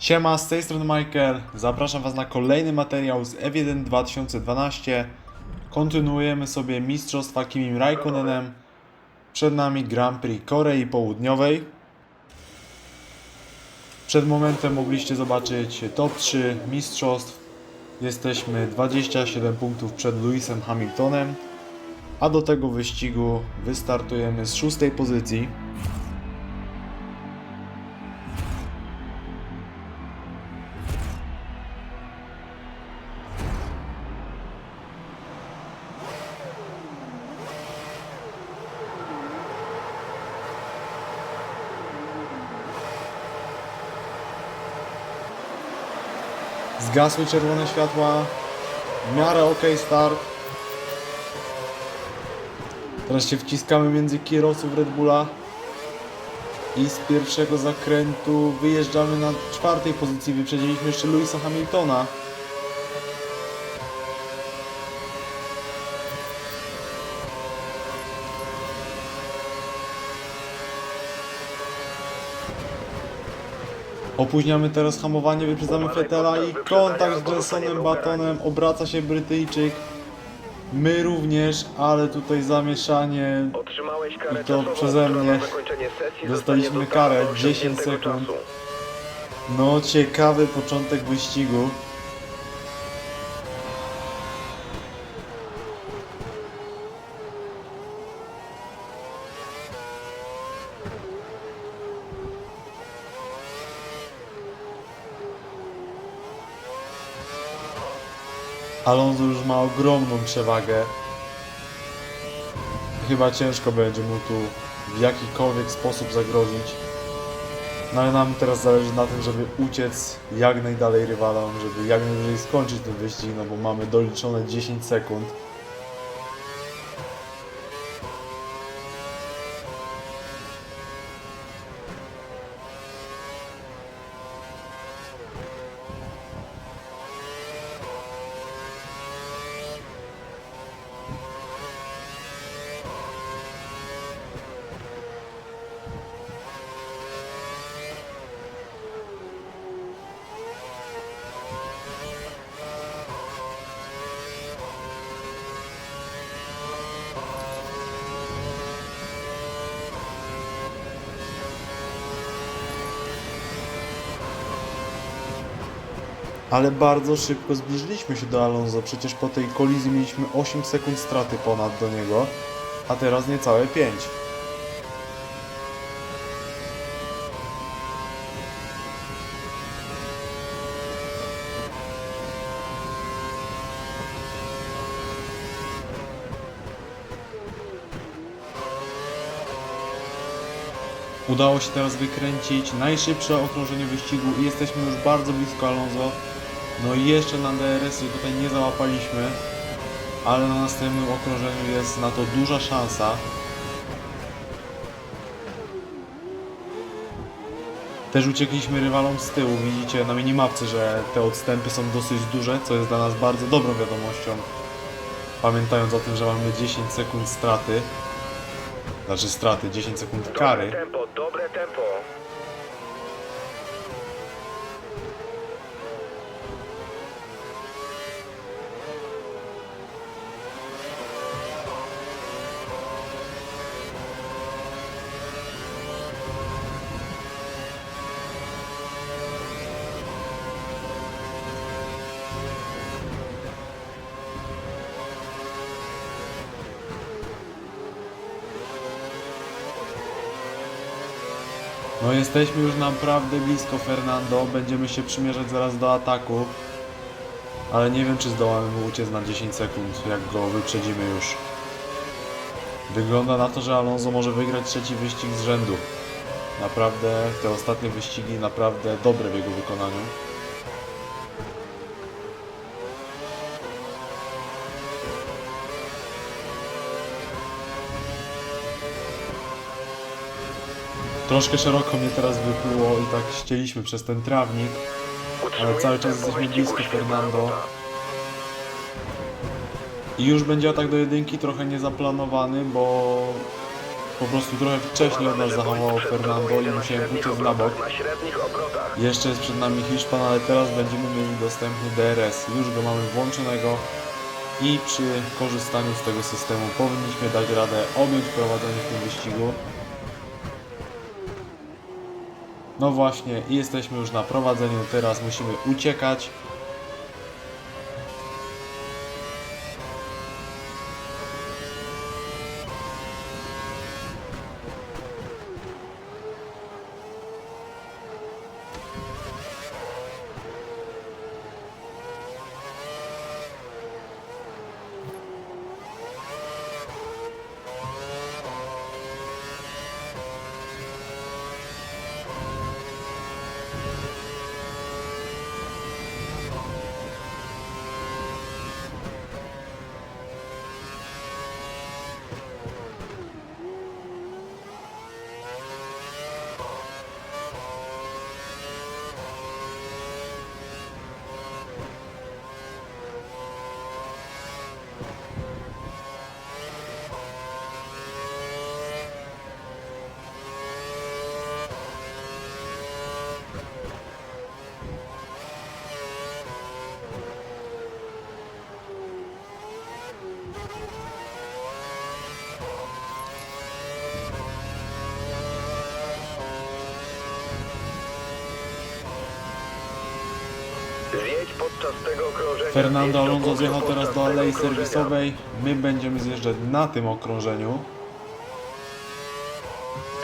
Siema, z tej strony Michael. Zapraszam Was na kolejny materiał z F1 2012. Kontynuujemy sobie mistrzostwa Kimim Raikkonenem. Przed nami Grand Prix Korei Południowej. Przed momentem mogliście zobaczyć top 3 mistrzostw. Jesteśmy 27 punktów przed Lewisem Hamiltonem. A do tego wyścigu wystartujemy z szóstej pozycji. Zgasły czerwone światła. W miarę ok start. Teraz się wciskamy między kierowców Red Bulla. I z pierwszego zakrętu wyjeżdżamy na czwartej pozycji. Wyprzedziliśmy jeszcze Louisa Hamiltona. Opóźniamy teraz hamowanie, wyprzedzamy Fetela i kontakt z Jensonem Batonem, obraca się Brytyjczyk. My również, ale tutaj zamieszanie. I to przeze mnie. Dostaliśmy karę do 10 osiągniętego sekund. No, ciekawy początek wyścigu. Alonso już ma ogromną przewagę. Chyba ciężko będzie mu tu w jakikolwiek sposób zagrozić. No ale nam teraz zależy na tym, żeby uciec jak najdalej rywalom, żeby jak najdłużej skończyć ten wyścig, no bo mamy doliczone 10 sekund. Ale bardzo szybko zbliżyliśmy się do Alonso, przecież po tej kolizji mieliśmy 8 sekund straty ponad do niego, a teraz niecałe 5. Udało się teraz wykręcić najszybsze okrążenie wyścigu i jesteśmy już bardzo blisko Alonso. No i jeszcze na DRS-y tutaj nie załapaliśmy, ale na następnym okrążeniu jest na to duża szansa. Też uciekliśmy rywalom z tyłu, widzicie na minimapce, że te odstępy są dosyć duże, co jest dla nas bardzo dobrą wiadomością. Pamiętając o tym, że mamy 10 sekund straty, znaczy straty, 10 sekund kary. Dobre tempo, dobre tempo. No jesteśmy już naprawdę blisko Fernando, będziemy się przymierzać zaraz do ataku. Ale nie wiem czy zdołamy mu uciec na 10 sekund, jak go wyprzedzimy już. Wygląda na to, że Alonso może wygrać trzeci wyścig z rzędu. Naprawdę te ostatnie wyścigi naprawdę dobre w jego wykonaniu. Troszkę szeroko mnie teraz wypluło i tak ścieliśmy przez ten trawnik. Ale cały czas jesteśmy blisko Fernando. I już będzie atak do jedynki, trochę niezaplanowany, bo po prostu trochę wcześniej od nas zahamował Fernando i musiałem uciec na bok. Jeszcze jest przed nami Hiszpan, ale teraz będziemy mieli dostępny DRS. Już go mamy włączonego i przy korzystaniu z tego systemu powinniśmy dać radę objąć prowadzenie w tym wyścigu. No właśnie, i jesteśmy już na prowadzeniu, teraz musimy uciekać. Zjedź podczas tego okrążenia. Fernando Alonso zjechał teraz do alei serwisowej. My będziemy zjeżdżać na tym okrążeniu.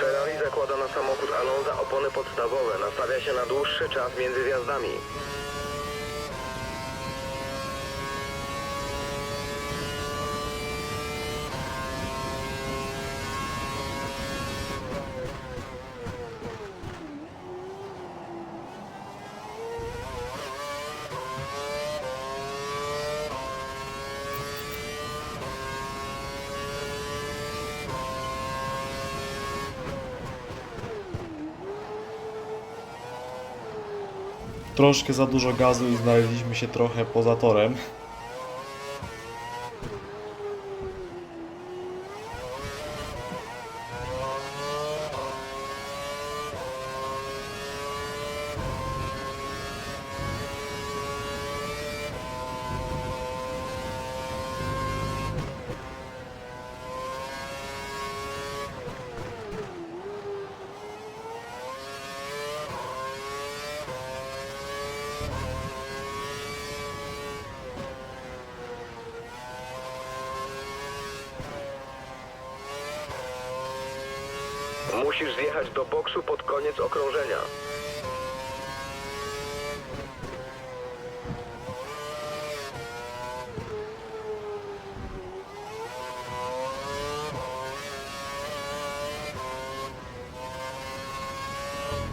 Ferrari zakłada na samochód Alonza opony podstawowe. Nastawia się na dłuższy czas między wjazdami. Troszkę za dużo gazu i znaleźliśmy się trochę poza torem. Musisz zjechać do boksu pod koniec okrążenia.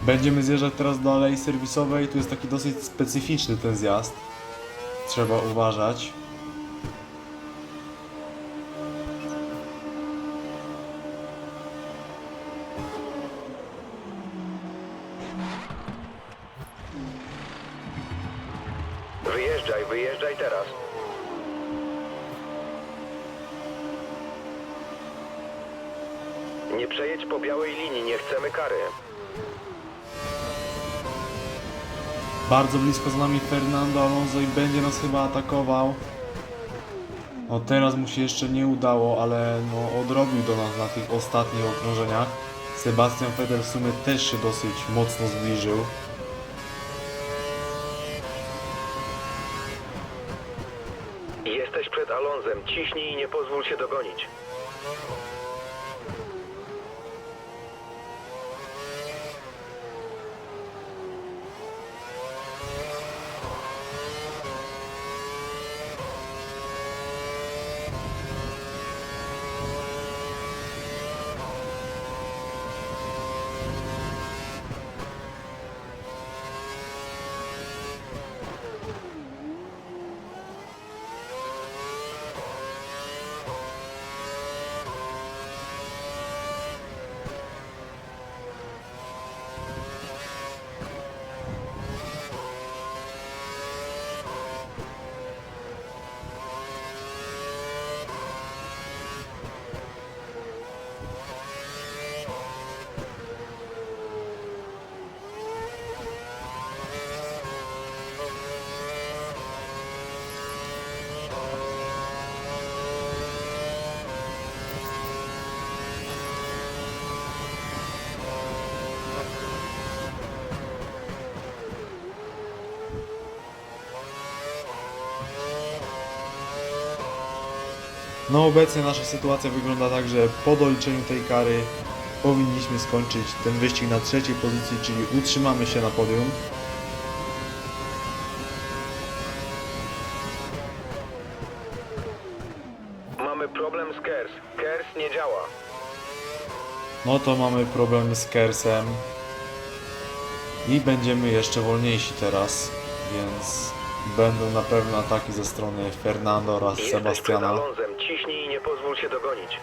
Będziemy zjeżdżać teraz do alei serwisowej. Tu jest taki dosyć specyficzny ten zjazd. Trzeba uważać. Bardzo blisko z nami Fernando Alonso i będzie nas chyba atakował. No teraz mu się jeszcze nie udało, ale no odrobił do nas na tych ostatnich okrążeniach. Sebastian Vettel w sumie też się dosyć mocno zbliżył. Jesteś przed Alonzem, ciśnij i nie pozwól się dogonić. No obecnie nasza sytuacja wygląda tak, że po doliczeniu tej kary powinniśmy skończyć ten wyścig na trzeciej pozycji, czyli utrzymamy się na podium. Mamy problem z KERS. KERS nie działa. No to mamy problem z Kersem. I będziemy jeszcze wolniejsi teraz, więc będą na pewno ataki ze strony Fernando oraz Jesteś przed Sebastiana. Ciśnij i nie pozwól się dogonić.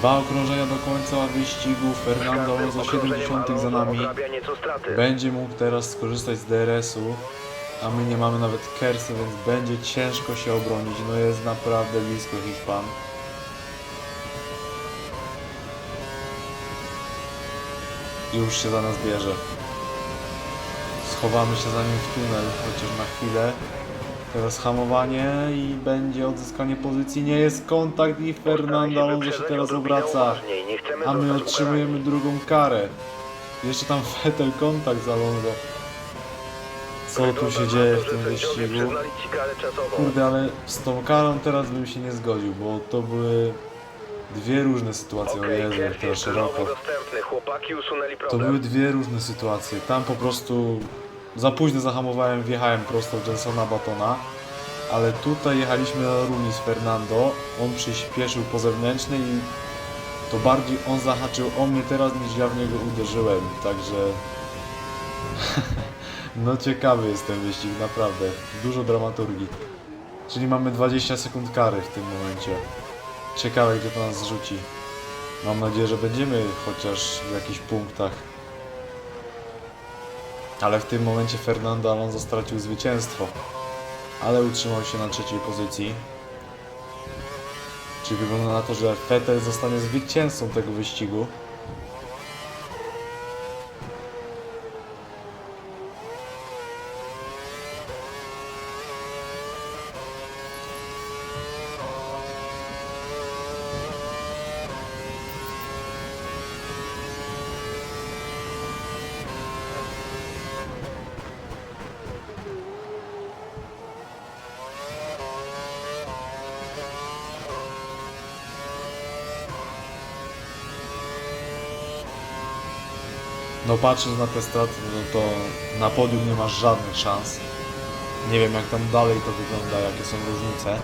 Dwa okrążenia do końca wyścigu. Fernando za okrążeniem 70 za nami. Będzie mógł teraz skorzystać z DRS-u, a my nie mamy nawet Kersy, więc będzie ciężko się obronić. No jest naprawdę blisko Hiszpan. Już się za nas bierze. Schowamy się za nim w tunel, chociaż na chwilę. Teraz hamowanie i będzie odzyskanie pozycji. Nie jest kontakt i Fernando Alonso się teraz obraca. A my otrzymujemy drugą karę. Jeszcze tam Vettel kontakt z Alonso. Co tu się dzieje w tym wyścigu? Kurde, ale z tą karą teraz bym się nie zgodził, bo to były dwie różne sytuacje. O Jezu, jak teraz szeroko. To były dwie różne sytuacje. Tam po prostu za późno zahamowałem, wjechałem prosto w Jensona Batona. Ale tutaj jechaliśmy na równi z Fernando. On przyspieszył po zewnętrznej i to bardziej on zahaczył o mnie teraz niż ja w niego uderzyłem. Także no ciekawy jest ten wyścig, naprawdę. Dużo dramaturgii. Czyli mamy 20 sekund kary w tym momencie. Ciekawe gdzie to nas zrzuci. Mam nadzieję, że będziemy chociaż w jakichś punktach. Ale w tym momencie Fernando Alonso stracił zwycięstwo. Ale utrzymał się na trzeciej pozycji. Czyli wygląda na to, że Vettel zostanie zwycięzcą tego wyścigu. No patrząc na te straty, no to na podium nie masz żadnych szans. Nie wiem jak tam dalej to wygląda, jakie są różnice.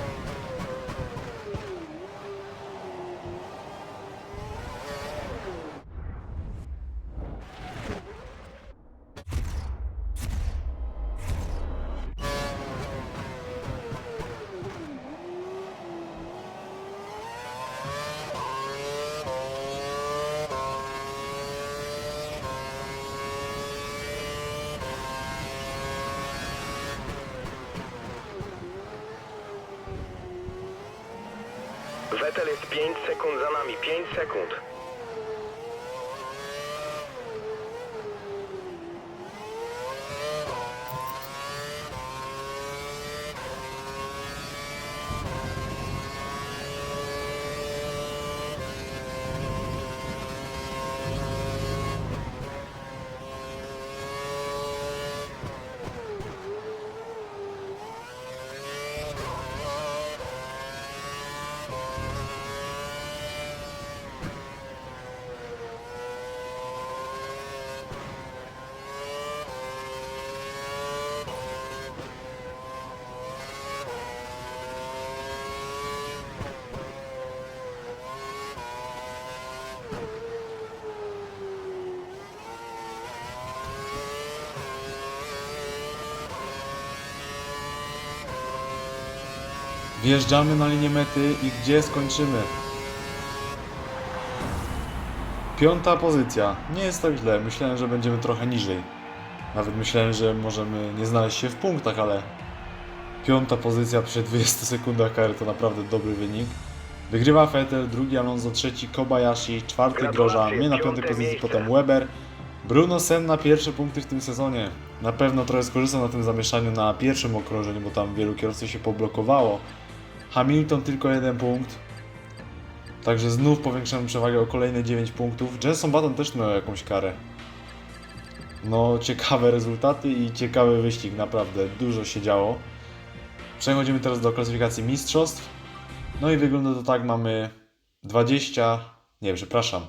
Vettel jest 5 sekund za nami. 5 sekund. Wjeżdżamy na linię mety i gdzie skończymy? Piąta pozycja. Nie jest tak źle. Myślałem, że będziemy trochę niżej. Nawet myślałem, że możemy nie znaleźć się w punktach, ale piąta pozycja przy 20 sekundach kary to naprawdę dobry wynik. Wygrywa Vettel, drugi Alonso, trzeci Kobayashi, czwarty Groża, mnie na piątej piąte pozycji, miejsce. potem Weber, Bruno Senna pierwsze punkty w tym sezonie. Na pewno trochę skorzystał na tym zamieszaniu na pierwszym okrążeniu, bo tam wielu kierowców się poblokowało. Hamilton tylko jeden punkt. Także znów powiększamy przewagę o kolejne 9 punktów. Jenson Button też miał jakąś karę. No, ciekawe rezultaty i ciekawy wyścig, naprawdę. Dużo się działo. Przechodzimy teraz do klasyfikacji mistrzostw. No i wygląda to tak, mamy 20, nie, przepraszam,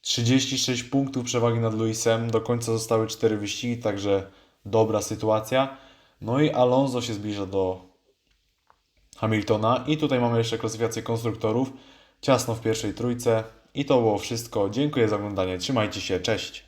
36 punktów przewagi nad Luisem. Do końca zostały 4 wyścigi, także dobra sytuacja. No i Alonso się zbliża do Hamiltona. I tutaj mamy jeszcze klasyfikację konstruktorów. Ciasno w pierwszej trójce. I to było wszystko. Dziękuję za oglądanie. Trzymajcie się. Cześć.